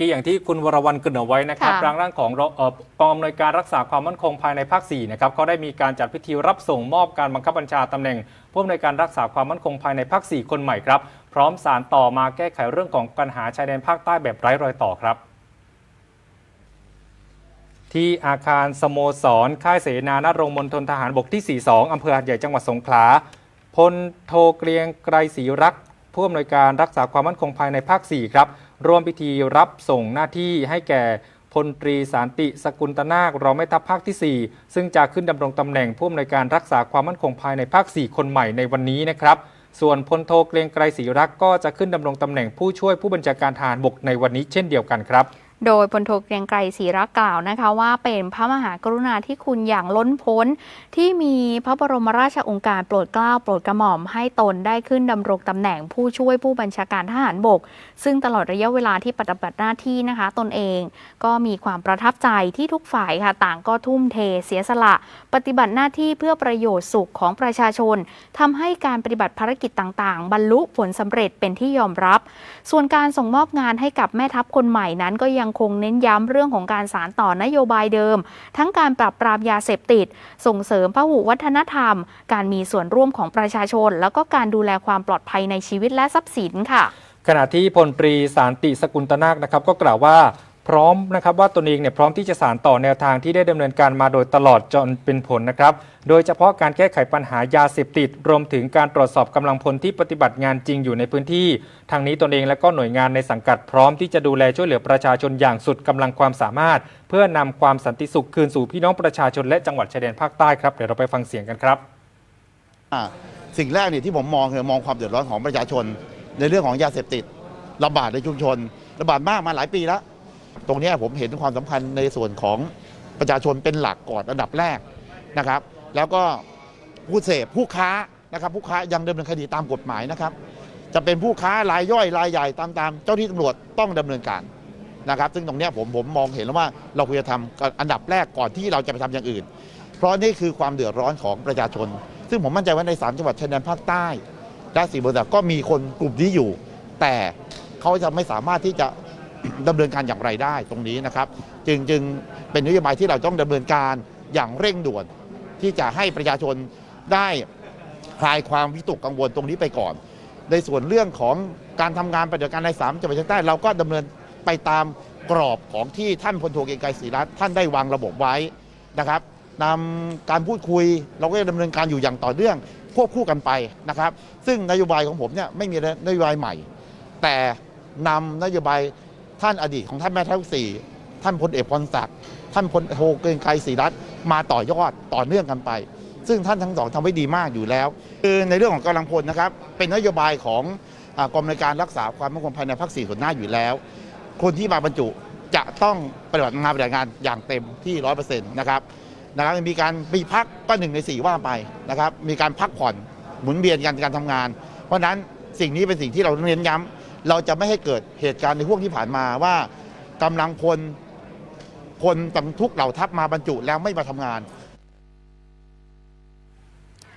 กี้อย่างที่คุณวรวรรณเกรินเอาไว้นะครับค่ะ ทางด้านของรเอ่อกองอำนวยการรักษาความมั่นคงภายในภาค4นะครับเขาได้มีการจัดพิธีรับส่งมอบการบังคับบัญชาตำแหน่งผู้อำนวยการรักษาความมั่นคงภายในภาค 4 คนใหม่ครับ พร้อมสารต่อมาแก้ไขเรื่องของปัญหาชายแดนภาคใต้แบบไร้รอยต่อครับ ที่อาคารสโมสร ค่ายเสนานรงค์มณฑลทหารบกที่ 42 อำเภอหาดใหญ่จังหวัดสงขลา พลโทเกรียงไกรศรีรักษ์ผู้อำนวยการรักษาความมั่นคงภายในภาค 4 ครับ ร่วมพิธีรับส่งหน้าที่ให้แก่พลตรีสารติสกุลตนาครองแม่ทัพภาคที่ 4 ซึ่งจะขึ้นดำรงตำแหน่งผู้อำนวยการรักษาความมั่นคงภายในภาค 4 คนใหม่ในวันนี้นะครับ ส่วนพลโทเกรียงไกรศรีรักก็จะขึ้นดำรงตำแหน่งผู้ช่วยผู้บัญชาการทหารบกในวันนี้เช่นเดียวกันครับ โดยพลโทเกรียงไกรศรีรักกล่าวนะคะว่าเป็นพระมหากรุณาธิคุณอย่างล้นพ้น ที่มีพระบรมราชองค์การโปรดเกล้าโปรดกระหม่อมให้ตนได้ขึ้นดำรงตำแหน่งผู้ช่วยผู้บัญชาการทหารบก ซึ่งตลอดระยะเวลาที่ปฏิบัติหน้าที่นะคะ ตนเองก็มีความประทับใจที่ทุกฝ่ายค่ะต่างก็ทุ่มเทเสียสละ ปฏิบัติหน้าที่เพื่อประโยชน์สุขของประชาชนทำให้การปฏิบัติภารกิจต่างๆ บรรลุผลสำเร็จเป็นที่ยอมรับ ส่วนการส่งมอบงานให้กับแม่ทัพคนใหม่นั้นก็ยังคงเน้นย้ำเรื่องของการสารต่อนโยบายเดิม ทั้งการปรับปรามยาเสพติด ส่งเสริมพหุวัฒนธรรม การมีส่วนร่วมของประชาชน แล้วก็การดูแลความปลอดภัยในชีวิตและทรัพย์สินค่ะ ขณะที่พลตรีสารติสกุลตนาคนะครับก็กล่าวว่า ร้อมนะครับว่าตนเองเนี่ยพร้อมที่จะสานต่อแนวทางที่ได้ดำเนินการมาโดยตลอดจนเป็นผลนะครับ โดยเฉพาะการแก้ไขปัญหายาเสพติด รวมถึงการตรวจสอบกำลังพลที่ปฏิบัติงานจริงอยู่ในพื้นที่ ทางนี้ตนเองและก็หน่วยงานในสังกัดพร้อมที่จะดูแลช่วยเหลือประชาชนอย่างสุดกำลังความสามารถ เพื่อนำความสันติสุขคืนสู่พี่น้องประชาชนและจังหวัดชายแดนภาคใต้ครับเดี๋ยวเราไปฟังเสียงกันครับสิ่งแรกเนี่ยที่ผมมองคือมองความเดือดร้อนของประชาชน ในเรื่องของยาเสพติดระบาดในชุมชนระบาดมากมาหลายปีแล้ว ตรงนี้ผมเห็นความสำคัญในส่วนของประชาชนเป็นหลักก่อนอันดับแรกนะครับ แล้วก็ผู้เสพผู้ค้านะครับผู้ค้ายังดำเนินคดีตามกฎหมายนะครับ จะเป็นผู้ค้ารายย่อยรายใหญ่ตามตามเจ้าที่ตำรวจต้องดำเนินการนะครับ ซึ่งตรงนี้ผมผมมองเห็นแล้วว่าเราควรจะทำอันดับแรกก่อนที่เราจะไปทำอย่างอื่น เพราะนี่คือความเดือดร้อนของประชาชน ซึ่งผมมั่นใจว่าใน3จังหวัดชายแดนภาคใต้และสีบนก็มีคนกลุ่มนี้อยู่ แต่เขาจะไม่สามารถที่จะ ดำเนินการอย่างไรได้ตรงนี้นะครับ จึงจึงเป็นนโยบายที่เราต้องดำเนินการอย่างเร่งด่วน ที่จะให้ประชาชนได้คลายความวิตกกังวลตรงนี้ไปก่อน ในส่วนเรื่องของการทำงานปฏิบัติการในสามจังหวัดชายแดนใต้เราก็ดำเนินไปตามกรอบของที่ท่านพลโทเกียงไกรศรีรัตน์ท่านได้วางระบบไว้นะครับนำการพูดคุยเราก็จะดำเนินการอยู่อย่างต่อเนื่องควบคู่กันไปนะครับ ซึ่งนโยบายของผมเนี่ยไม่มีนโยบายใหม่ แต่นำนโยบาย ท่านอดีตของท่านแม่ทัพสี่ท่านพลเอกพรศักดิ์ท่านพลโทเกรียงไกรศรีรัตน์มาต่อยอดต่อเนื่องกันไป ซึ่งท่านทั้งสองทำไว้ดีมากอยู่แล้ว คือในเรื่องของกำลังพลนะครับ เป็นนโยบายของอกรมในการรักษาความมั่นคงภายในภาคสี่ส่วนหน้าอยู่แล้ว คนที่มาบรรจุจะต้องปฏิบัติงานปฏิบัติงานอย่างเต็มที่ร้อยเปอร์เซ็นต์นะครับนะครับมีการมีพักก็หนึ่งในสี่ว่าไปนะครับ มีการพักผ่อนหมุนเวียนกันการทำงาน เพราะฉะนั้นสิ่งนี้เป็นสิ่งที่เราเน้นย้ำ เราจะไม่ให้เกิดเหตุการณ์ในห่วงที่ผ่านมาว่ากำลังพลพลตำทุกเหล่าทัพมาบรรจุแล้วไม่มาทำงาน